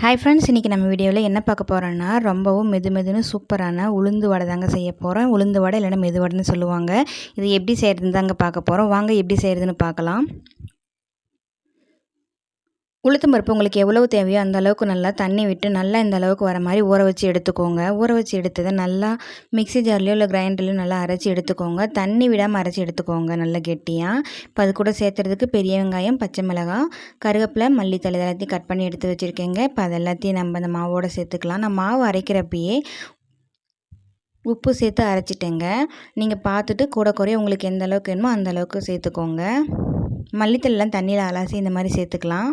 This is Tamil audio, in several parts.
ஹாய் ஃப்ரெண்ட்ஸ் இன்றைக்கி நம்ம வீடியோவில் என்ன பார்க்க போகிறோன்னா ரொம்பவும் மெது மெதுன்னு சூப்பரான உளுந்து வடை தாங்க செய்ய போகிறோம் உளுந்து வடை இல்லைன்னா மெது வடைன்னு சொல்லுவாங்க. இது எப்படி செய்கிறதுன்னு தாங்க பார்க்க போகிறோம் வாங்க எப்படி செய்கிறதுன்னு பார்க்கலாம். உளுத்தம் பருப்பு உங்களுக்கு எவ்வளவு தேவையோ அந்த அளவுக்கு நல்லா தண்ணி விட்டு நல்லா இந்த அளவுக்கு வர மாதிரி ஊற வச்சு எடுத்துக்கோங்க. ஊற வச்சு எடுத்ததை நல்லா மிக்சி ஜார்லேயோ இல்லை கிரைண்டர்லையோ நல்லா அரைச்சி எடுத்துக்கோங்க. தண்ணி விடாமல் அரைச்சி எடுத்துக்கோங்க நல்லா கெட்டியாக இப்போ அது கூட சேர்த்துறதுக்கு பெரிய வெங்காயம் பச்சை மிளகாய் கருவேப்பிலை மல்லித்தலை எல்லாத்தையும் கட் பண்ணி எடுத்து வச்சுருக்கேங்க. இப்போ அது எல்லாத்தையும் நம்ம அந்த மாவோடு சேர்த்துக்கலாம். நான் மாவு அரைக்கிறப்பயே உப்பு சேர்த்து அரைச்சிட்டேங்க. நீங்கள் பார்த்துட்டு கூட குறைய உங்களுக்கு எந்த அளவுக்கு வேணுமோ அந்த அளவுக்கு சேர்த்துக்கோங்க. மல்லித்தலைலாம் தண்ணியில் அலசி இந்த மாதிரி சேர்த்துக்கலாம்.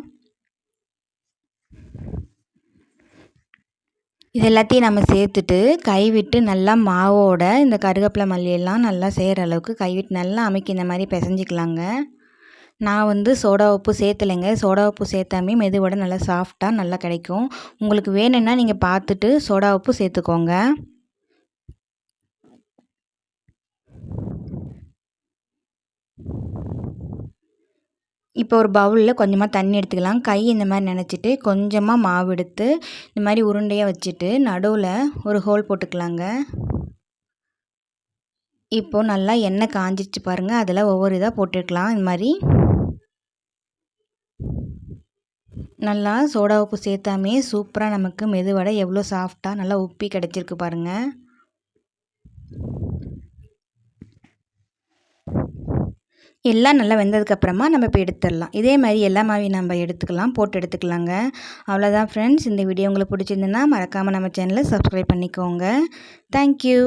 இது எல்லாத்தையும் நம்ம சேர்த்துட்டு கைவிட்டு நல்லா மாவோட இந்த கருவேப்பிலை மல்லியெல்லாம் நல்லா செய்கிற அளவுக்கு கைவிட்டு நல்லா அமைக்கி இந்த மாதிரி பிசைஞ்சிக்கலாங்க. நான் வந்து சோடா உப்பு சேர்த்தலைங்க. சோடா உப்பு சேர்த்தாமே மெதுவோட நல்லா சாஃப்டாக நல்லா கிடைக்கும். உங்களுக்கு வேணும்னா நீங்கள் பார்த்துட்டு சோடா உப்பு சேர்த்துக்கோங்க. இப்போ ஒரு பவுலில் கொஞ்சமாக தண்ணி எடுத்துக்கலாம். கை இந்த மாதிரி நினச்சிட்டு கொஞ்சமாக மாவு எடுத்து இந்த மாதிரி உருண்டையாக வச்சுட்டு நடுவில் ஒரு ஹோல் போட்டுக்கலாங்க. இப்போது நல்லா எண்ணெய் காஞ்சிச்சு பாருங்கள் அதில் ஒவ்வொரு இதாக போட்டுக்கலாம். இந்த மாதிரி நல்லா சோடா உப்பு சேர்த்தாமே சூப்பராக நமக்கு மெதுவடை எவ்வளோ சாஃப்டாக நல்லா உப்பி கிடச்சிருக்கு பாருங்கள் எல்லாம் நல்லா வெந்ததுக்கப்புறமா நம்ம இப்போ எடுத்துடலாம். இதே மாதிரி எல்லா மாவையும் நம்ம எடுத்துக்கலாம் போட்டு எடுத்துக்கலாங்க. அவ்வளோதான் ஃப்ரெண்ட்ஸ் இந்த வீடியோ உங்களுக்கு பிடிச்சிருந்துன்னா மறக்காமல் நம்ம சேனலை சப்ஸ்கிரைப் பண்ணிக்கோங்க. தேங்க்யூ